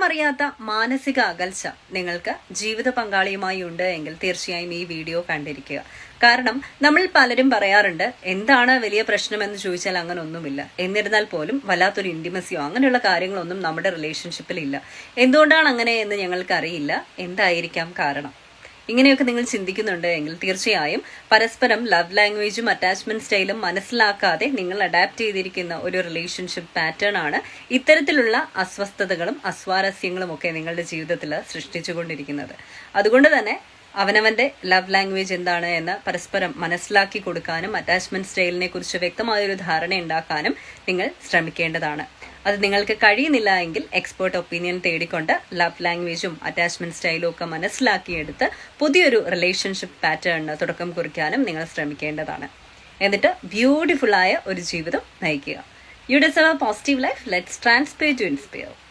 കാരണമറിയാത്ത മാനസിക അകൽച്ച നിങ്ങൾക്ക് ജീവിത പങ്കാളിയുമായി ഉണ്ട് എങ്കിൽ തീർച്ചയായും ഈ വീഡിയോ കണ്ടിരിക്കുക. കാരണം നമ്മൾ പലരും പറയാറുണ്ട് എന്താണ് വലിയ പ്രശ്നമെന്ന് ചോദിച്ചാൽ അങ്ങനെ ഒന്നുമില്ല എന്നിരുന്നാൽ പോലും വല്ലാത്തൊരു ഇന്റിമസിയോ അങ്ങനെയുള്ള കാര്യങ്ങളൊന്നും നമ്മുടെ റിലേഷൻഷിപ്പിൽ ഇല്ല. എന്തുകൊണ്ടാണ് അങ്ങനെ എന്ന് ഞങ്ങൾക്ക് അറിയില്ല എന്തായിരിക്കാം കാരണം? ഇങ്ങനെയൊക്കെ നിങ്ങൾ ചിന്തിക്കുന്നുണ്ട് എങ്കിൽ തീർച്ചയായും പരസ്പരം ലവ് ലാംഗ്വേജും അറ്റാച്ച്മെന്റ് സ്റ്റൈലും മനസ്സിലാക്കാതെ നിങ്ങൾ അഡാപ്റ്റ് ചെയ്തിരിക്കുന്ന ഒരു റിലേഷൻഷിപ്പ് പാറ്റേൺ ആണ് ഇത്തരത്തിലുള്ള അസ്വസ്ഥതകളും അസ്വാരസ്യങ്ങളും ഒക്കെ നിങ്ങളുടെ ജീവിതത്തിൽ സൃഷ്ടിച്ചുകൊണ്ടിരിക്കുന്നത്. അതുകൊണ്ട് തന്നെ അവനവന്റെ ലവ് ലാംഗ്വേജ് എന്താണ് എന്ന് പരസ്പരം മനസ്സിലാക്കി കൊടുക്കാനും അറ്റാച്ച്മെന്റ് സ്റ്റൈലിനെ കുറിച്ച് വ്യക്തമായൊരു ധാരണ ഉണ്ടാക്കാനും നിങ്ങൾ ശ്രമിക്കേണ്ടതാണ്. അത് നിങ്ങൾക്ക് കഴിയുന്നില്ല എങ്കിൽ എക്സ്പേർട്ട് ഒപ്പീനിയൻ തേടിക്കൊണ്ട് ലവ് ലാംഗ്വേജും അറ്റാച്ച്മെന്റ് സ്റ്റൈലും ഒക്കെ മനസ്സിലാക്കിയെടുത്ത് പുതിയൊരു റിലേഷൻഷിപ്പ് പാറ്റേണിന് തുടക്കം കുറിക്കാനും നിങ്ങൾ ശ്രമിക്കേണ്ടതാണ്. എന്നിട്ട് ബ്യൂട്ടിഫുള്ളായ ഒരു ജീവിതം നയിക്കുക. You deserve positive life let's transfer to inspire